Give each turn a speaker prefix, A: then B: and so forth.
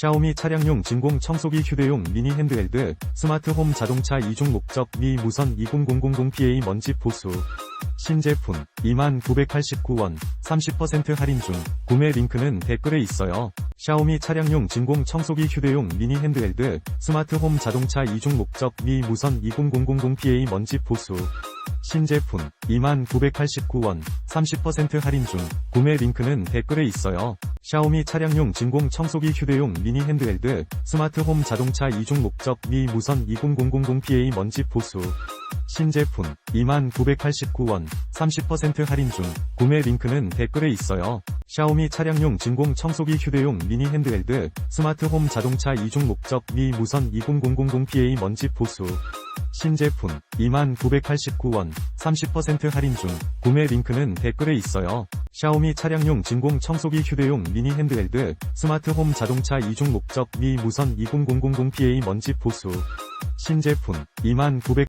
A: 샤오미 차량용 진공 청소기 휴대용 미니 핸드헬드 스마트홈 자동차 이중 목적 미 무선 20000PA 먼지 보수 신제품 2989원 30% 할인 중 구매 링크는 댓글에 있어요. 샤오미 차량용 진공 청소기 휴대용 미니 핸드헬드 스마트홈 자동차 이중 목적 미 무선 20000PA 먼지 보수 신제품 2989원 30% 할인 중 구매 링크는 댓글에 있어요. 샤오미 차량용 진공 청소기 휴대용 미니 핸드헬드 스마트홈 자동차 이중 목적 미 무선 20000PA 먼지 보수 신제품 2989원 30% 할인 중 구매 링크는 댓글에 있어요. 샤오미 차량용 진공 청소기 휴대용 미니 핸드헬드 스마트홈 자동차 이중 목적 미 무선 20000PA 먼지 보수 신제품 2989원 30% 할인 중 구매 링크는 댓글에 있어요. 샤오미 차량용 진공 청소기 휴대용 미니 핸드헬드 스마트홈 자동차 이중 목적 미 무선 20000PA 먼지 보수. 신제품 29